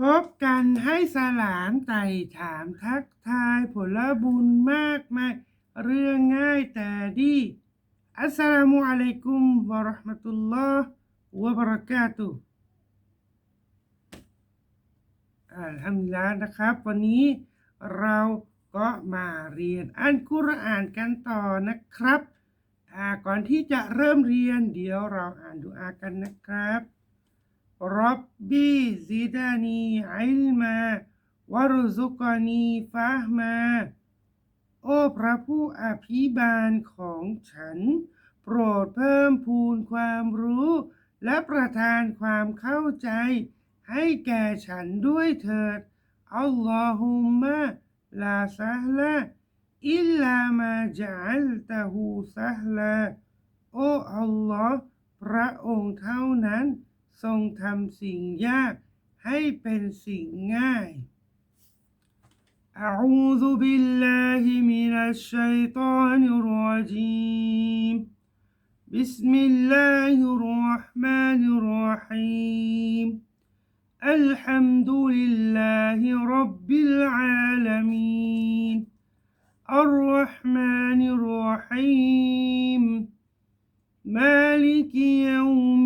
พบกันให้สลามไต่ถามทักทายผลบุญมากมายเรื่องง่ายแต่ดี อัสสลามุอะลัยกุมวะราะห์มะตุลลอฮ์วะบะเราะกาตุอัลฮัมดุลิลลาห์นะครับ วันนี้เราก็มาเรียนอันกุรอานกันต่อนะครับ ก่อนที่จะเริ่มเรียนเดี๋ยวเราอ่านดุอากันนะครับ รับบีซิดานีอิลมาวะรุซุกานีฟะห์มาโอ้พระผู้อภิบาลของฉัน โปรดเพิ่มพูนความรู้ และประทานความเข้าใจ ให้แก่ฉันด้วยเถิดอัลลอฮุมมะลาซะลาอิลลามาจัลตะฮูซะลาโอ้อัลลอฮ์พระองค์เท่านั้น ทรงทำสิ่งยากให้เป็นสิ่งง่าย أعوذ بالله من الشيطان الرجيم بسم الله الرحمن الرحيم الحمد لله رب العالمين الرحمن الرحيم مالك يوم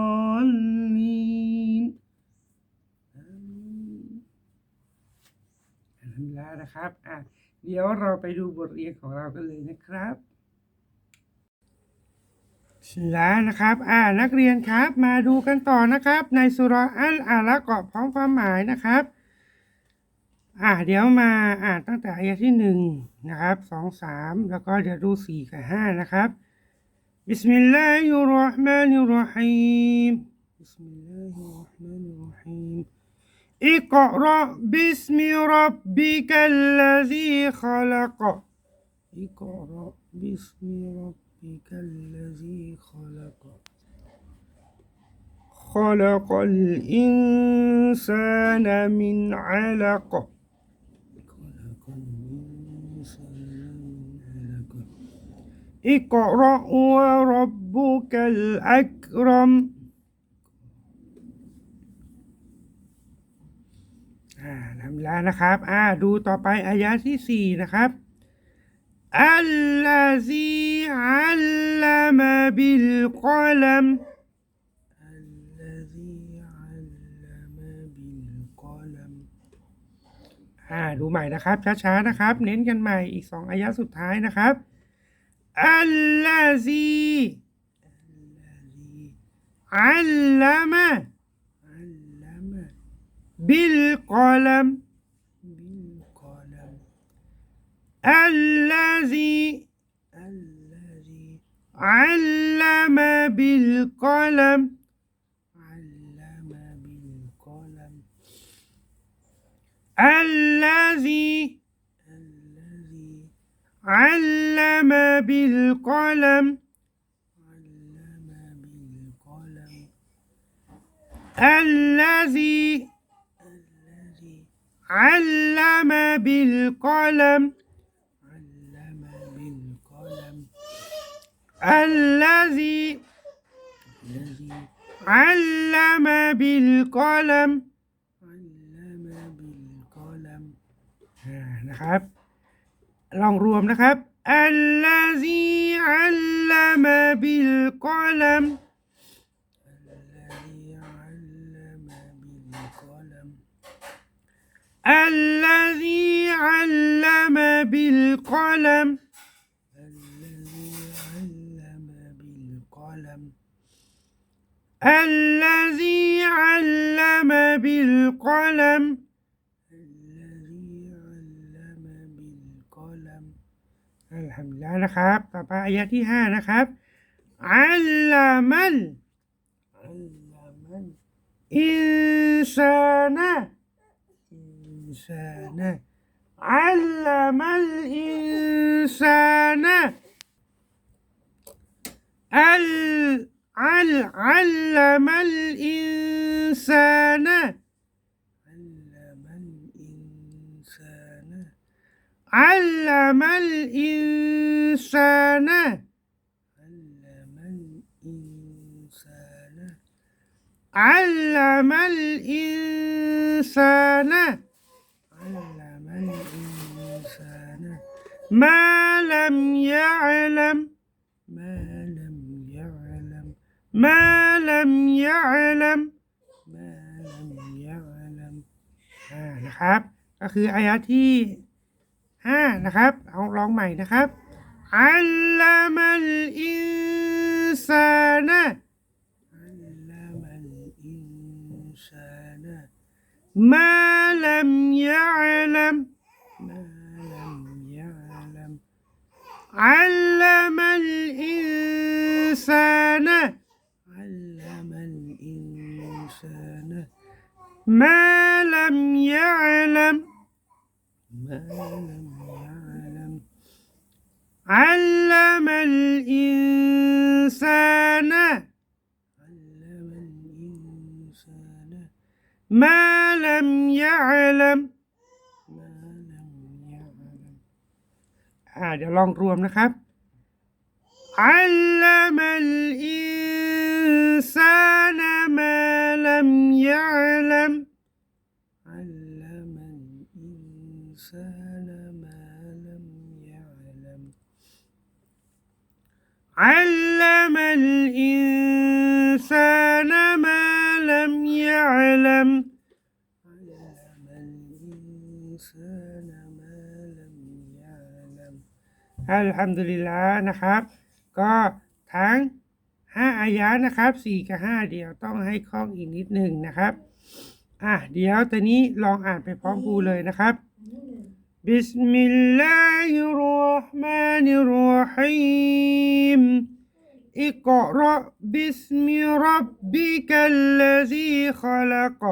นะครับอะเดี๋ยวเราไปดูบทเรียนของเรากันเลยนะครับชิลลาห์นะครับ อ่า นักเรียนครับ มาดูกันต่อนะครับ ในสุราะห์อัลอาละกอบพร้อมความหมายนะครับ อ่า เดี๋ยวมาอ่านตั้งแต่อายะที่หนึ่งนะครับสองสามแล้วก็เดี๋ยวดูสี่กับห้านะครับบิสมิลลาฮิรราะห์มานิรราะฮีมบิสมิลลาฮิรราะห์มานิรราะฮีม اقرأ باسم ربك الذي خلق. اقرأ باسم ربك الذي خلق. خلق الإنسان من علق. اقرأ وربك الأكرم. อ่าทำแล้วนะครับ อ่า ดูต่อไปอายะที่สี่นะครับอัลลาซีอัลลามะบิลกอลัมอัลลาซีอัลลามะบิลกอลัมอ่า ดูใหม่นะครับ ช้าๆนะครับ เน้นกันใหม่อีกสองอายะสุดท้ายนะครับอัลลาซีอัลลามะ بالقلم. بالقلم. الذي الذي علم بالقلم. علم بالقلم. الذي الذي علم بالقلم. علم بالقلم. الذي علم بالقلم علم بالقلم الذي الذي علم بالقلم علم بالقلم อ่านะครับ ลองรวมนะครับ الذي علم بالقلم الذي علم بالقلم الذي علم بالقلم الذي علم بالقلم الذي علم بالقلم อัลฮัมดุลิลลาห์นะครับ ต่อไปอายะที่ห้านะครับ อัลลามันอัลลามันอินซานะอิน الإنسان. علم الإنسان ال عل علم الإنسان. علم الإنسان. علم الإنسان. علم الإنسان. علم الإنسان. علم الإنسان ما لم يعلم ما لم يعلم ما لم يعلم ما لم يعلم อ่านะครับ ก็คืออายะที่ห้านะครับ เอาลองใหม่นะครับ อัลลามัลอินซานะ علم الإنسان ما لم يعلم علم الإنسان. علم الإنسان. ما لم يعلم. ما لم يعلم. علم الإنسان. علم الإنسان. ما لم يعلم. อ่าเดี๋ยวลองรวมนะครับอัลลามัลอินซานมาลัมยะลัมอัลลามัลอินซานมาลัมยะลัมอัลลามัลอินซานมาลัมยะลัม อัลฮัมดุลิลลาห์นะครับ ก็ทั้งห้าอายะนะครับสี่กับห้าเดี๋ยวต้องให้คล่องอีกนิดหนึ่งนะครับ อ่ะเดี๋ยวตอนนี้ลองอ่านไปพร้อมครูเลยนะครับ بسم الله الرحمن الرحيم اقرأ باسم ربك الذي خلق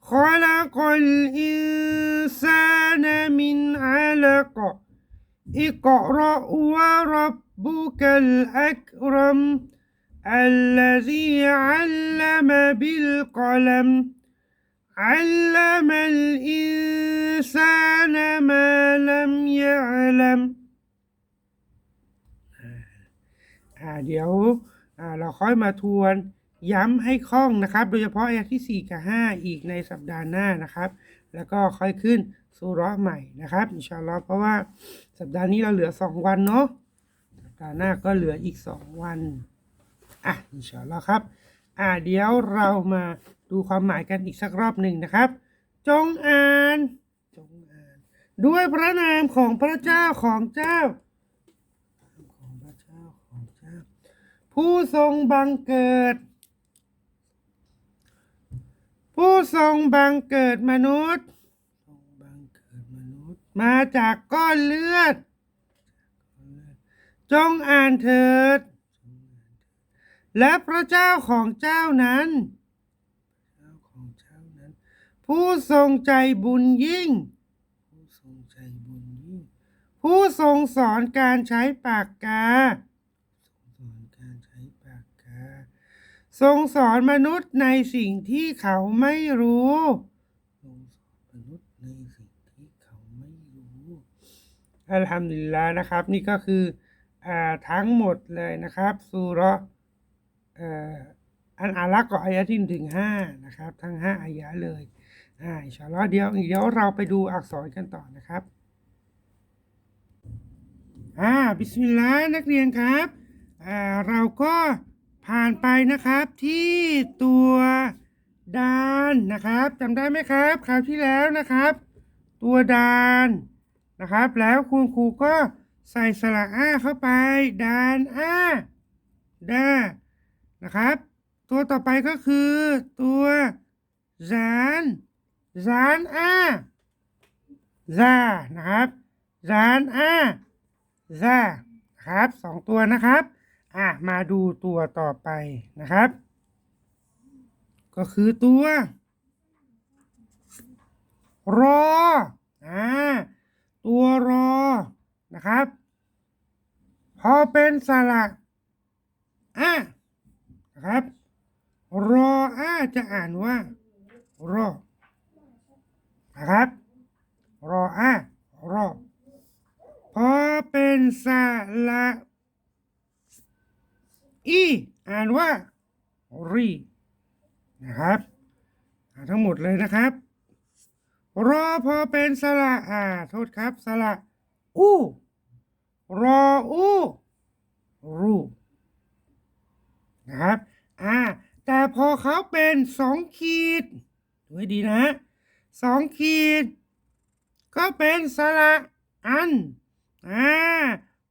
خلق الإنسان من علق اقرأ وربك الأكرم الذي علم بالقلم علم الإنسان ما لم يعلم อ่าเดี๋ยวอ่าเราค่อยมาทวนย้ำให้คล่องนะครับ โดยเฉพาะอายะที่ 4 กับ 5 อีกในสัปดาห์หน้านะครับ แล้วก็ค่อยขึ้น สุเราะห์ใหม่นะครับอินชาอัลลอฮ์เพราะว่าสัปดาห์นี้เราเหลือ 2 วันเนาะสัปดาห์หน้าก็เหลืออีก 2 วันอะอินชาอัลลอฮ์ครับอ่าเดี๋ยวเรามาดูความหมายกันอีกสักรอบหนึ่งนะครับ จงอ่านจงอ่าน ด้วยพระนามของพระเจ้าของเจ้าของพระเจ้าของเจ้า ผู้ทรงบังเกิด ผู้ทรงบังเกิดมนุษย์ มนุษย์มาจากก้อนเลือด จงอ่านเถิด และพระเจ้าของเจ้านั้นเจ้าของเจ้านั้นผู้ทรงใจบุญยิ่ง ผู้ทรงใจบุญยิ่ง ผู้ทรงสอนการใช้ปากกาทรงสอนการใช้ปากกา ทรงสอนมนุษย์ในสิ่งที่เขาไม่รู้ ทรงสอนมนุษย์ในสิ่งที่เขาไม่รู้ อัลฮัมดุลิลลาห์นะครับ นี่ก็คืออ่าทั้งหมดเลยนะครับสุรออันอาลักก็อายะที่ถึงห้านะครับ ทั้งห้าอายะเลยอ่าอินชาอัลลอฮ์เดี๋ยวเดี๋ยวเราไปดูอักษรกันต่อนะครับอ่าบิสมิลลาห์นักเรียนครับอ่าเราก็ผ่านไปนะครับที่ตัวดานนะครับจำได้ไหมครับ คราวที่แล้วนะครับ ตัวดาน นะครับ แล้วคุณครูก็ใส่สระอาเข้าไปดานอาดานะครับ ตัวต่อไปก็คือตัวซานซานอาซานะครับซานอาซานะครับสองตัวนะครับอะมาดูตัวต่อไปนะครับ ก็คือตัว รออ่า ตัวรอนะครับ พอเป็นสระอะนะครับ รออาจะอ่านว่า รอ นะครับ รออารอ พอเป็นสระอีอ่านว่ารีนะครับอ่าทั้งหมดเลยนะครับ รอพอเป็นสระอ่า โทษครับ สระอู้รออู้รูนะครับ อ่า แต่พอเขาเป็นสองขีดดูให้ดีนะสองขีด ก็เป็นสระอัน อ่า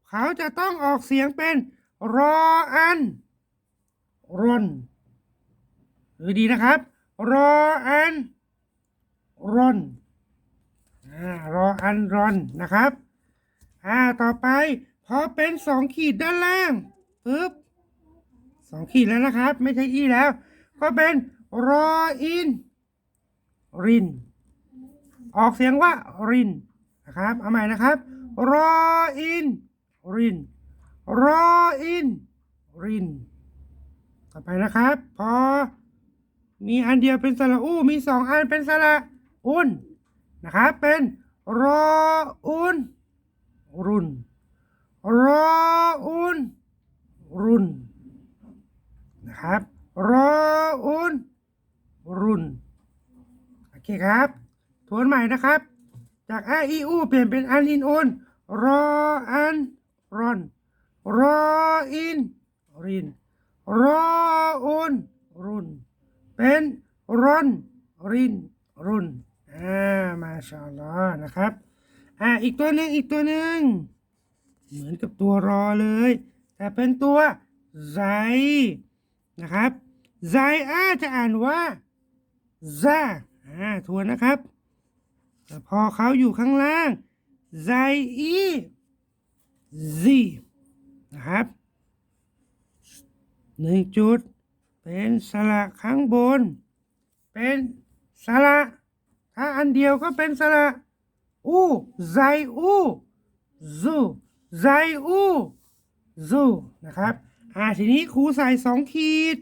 เขาจะต้องออกเสียงเป็น รออัน รนดูดีนะครับ รออัน รอนรออันรอนนะครับ อ่าต่อไปพอเป็นสองขีดด้านล่างปึ๊บสองขีดแล้วนะครับ ไม่ใช่อีแล้ว ก็เป็นรออิน ริน ออกเสียงว่ารินนะครับเอาใหม่นะครับรออิน รินรออิน ริน ต่อไปนะครับ พอ มีอันเดียวเป็นสระอู้มีสองอันเป็นสระ อุนนะครับเป็นรออุนรุนรออุนรุนนะครับรออุนรุนโอเคครับทวนใหม่นะครับ จากอาอีอูเปลี่ยนเป็นอันอินอุนรออันรอนรออินรินรออุนรุนเป็นรอนรินรุน อ่ามาชาลอนะครับ อ่าอีกตัวหนึ่งอีกตัวหนึ่งเหมือนกับตัวรอเลย แต่เป็นตัวไซนะครับไซอาจะอ่านว่าซาอ่าทวนนะครับแต่พอเขาอยู่ข้างล่างไซอีซีนะครับหนึ่งจุด เป็นสระข้างบน เป็นสระ ถ้าอันเดียวก็เป็นสระอูไซอูซูไซอูซูนะครับ อ่าทีนี้ครูใส่สองขีด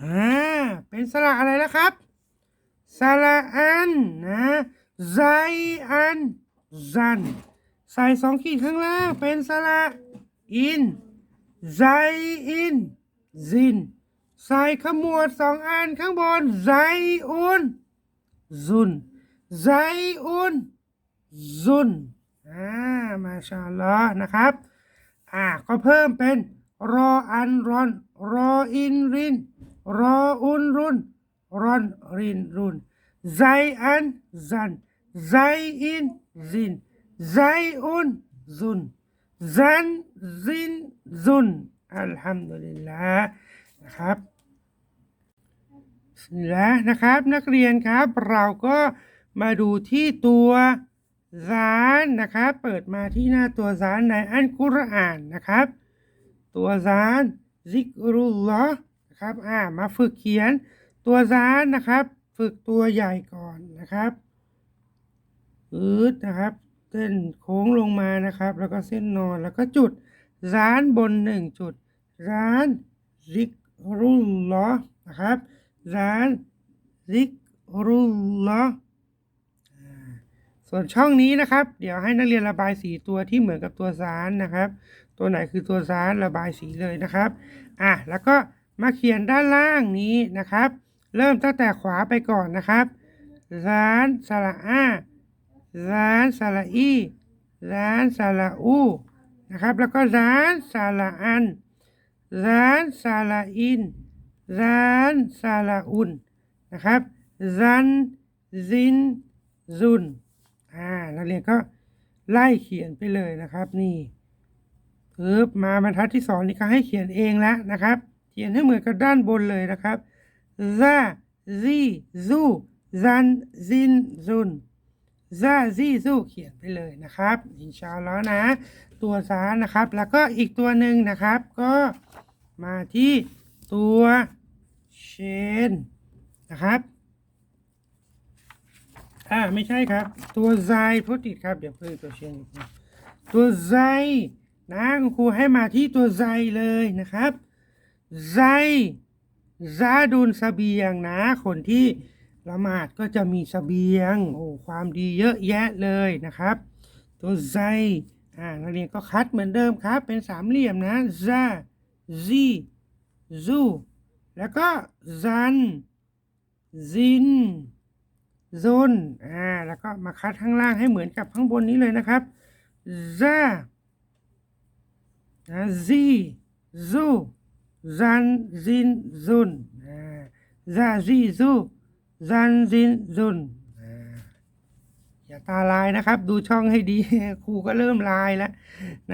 อ่า เป็นสระอะไรแล้วครับสระอันนะไซอันซัน ใส่สองขีดข้างล่างเป็นสระอินไซอินซิน ใส่ขมวดสองอันข้างบนไซอุนซุนไซอุนซุนอ่ามาชาลอนะครับอ่าก็เพิ่มเป็นรออันรอนรออินรินรออุนรุนรอนรินรุนไซอันซันไซอินซินไซอุนซุนซันซินซุนอัลฮัมดุลิลลาห์นะครับ และนะครับนักเรียนครับเราก็มาดูที่ตัวซานนะครับ เปิดมาที่หน้าตัวซานในอันกุรอานนะครับ ตัวซานซิกรุลลอฮ์นะครับอ่ามาฝึกเขียนตัวซานนะครับ ฝึกตัวใหญ่ก่อนนะครับอืดนะครับเส้นโค้งลงมานะครับ แล้วก็เส้นนอนแล้วก็จุดซานบนหนึ่งจุดซานซิกรุลลอฮ์นะครับ ร้านซิกรุลลอฮ์อ่าส่วนช่องนี้นะครับ เดี๋ยวให้นักเรียนระบายสีตัวที่เหมือนกับตัวซานนะครับ ตัวไหนคือตัวซานระบายสีเลยนะครับอะแล้วก็มาเขียนด้านล่างนี้นะครับ เริ่มตั้งแต่ขวาไปก่อนนะครับร้านสระอาร้านสระอีร้านสระอูนะครับ แล้วก็ร้านสระอันร้านสระอิน ร้านซาลาอุนนะครับซันซินซุนอ่านักเรียนก็ไล่เขียนไปเลยนะครับ นี่ปึ๊บมาบรรทัดที่สองนี่ก็ให้เขียนเองแล้วนะครับ เขียนให้เหมือนกับด้านบนเลยนะครับซาซีซูซันซินซุนซาซีซูเขียนไปเลยนะครับอินชาอัลลอฮ์นะ ตัวซานนะครับ แล้วก็อีกตัวหนึ่งนะครับ ก็มาที่ตัว เชนนะครับ อ่าไม่ใช่ครับ ตัวไซพูดติดครับเดี๋ยวเพิ่มตัวเชนตัวไซนะคุณครูให้มาที่ตัวไซเลยนะครับไซซาดุนเบียงนะ คนที่ละหมาดก็จะมีสเสบียง โอ้ความดีเยอะแยะเลยนะครับ ตัวไซอ่านักเรียนก็คัดเหมือนเดิมครับ เป็นสามเหลี่ยมนะซาซีซู แล้วก็ซันซินโซนอ่าแล้วก็มาคัดข้างล่างให้เหมือนกับข้างบนนี้เลยนะครับซาซีซูซันซินซุนอ่าซาซีซูซันซินซุนอย่าตาลายนะครับ ดูช่องให้ดีครูก็เริ่มลายแล้ว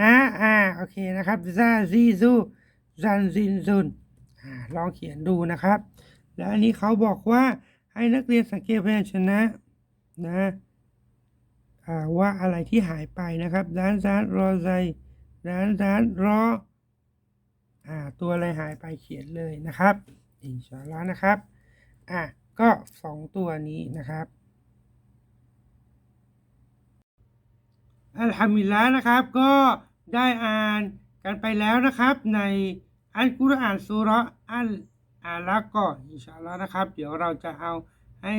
นะอ่าโอเคนะครับซาซีซูซันซินซุน ลองเขียนดูนะครับ แล้วอันนี้เขาบอกว่าให้นักเรียนสังเกตพยัญชนะนะว่าอะไรที่หายไปนะครับด้านด้านรอใจด้านด้านรอตัวอะไรหายไปเขียนเลยนะครับอินชาลลอนะครับอะก็สองตัวนี้นะครับอัลฮัมดุลิลละนะครับก็ได้อ่านกันไปแล้วนะครับใน อัลกุรอานสุราะอัลอาละก็อินชาอัลลอฮ์นะครับ เดี๋ยวเราจะเอาให้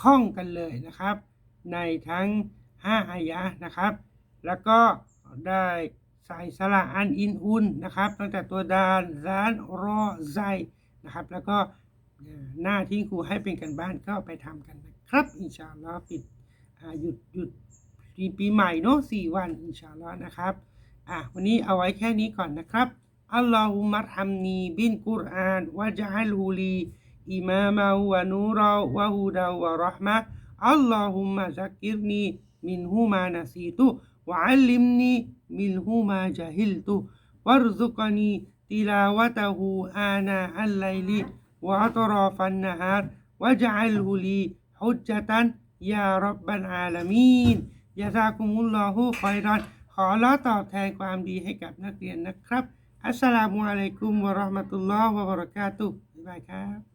คล่องกันเลยนะครับ ในทั้ง 5 อายะนะครับ แล้วก็ได้ใส่สระอันอินอุนนะครับ ตั้งแต่ตัวดานซานรอไซนะครับ แล้วก็หน้าที่ครูให้เป็นกันบ้านก็ไปทำกันนะครับ อินชาอัลลอฮ์ปิดหยุดหยุดปีปีใหม่เนาะสี่วันอินชาอัลลอฮ์นะครับอะวันนี้เอาไว้แค่นี้ก่อนนะครับ อัลลอฮุมัรฮัมนีบินกุรอานวะจัลฮูลีอิมามะวะนูราวะฮูดาวะเราะห์มะอัลลอฮุมะซักกิรนีมินฮูมานะซีตุวะอัลลิมนีมินฮูมาจาฮิลตุวัรซุกนีติลาวะตะฮูอานาอัลไลลิวะอัตราฟันนะฮารวะจัลฮูลีฮุจญะตันยารับบันอาลามีนยะซากุมุลลอฮุคอยรอนขอละตอบแทนความดีให้กับนักเรียนนะครับ อัสสลามุอะลัยกุมวะเราะห์มะตุลลอฮ์วะบะเราะกาตุฮ์บ๊ายบายครับ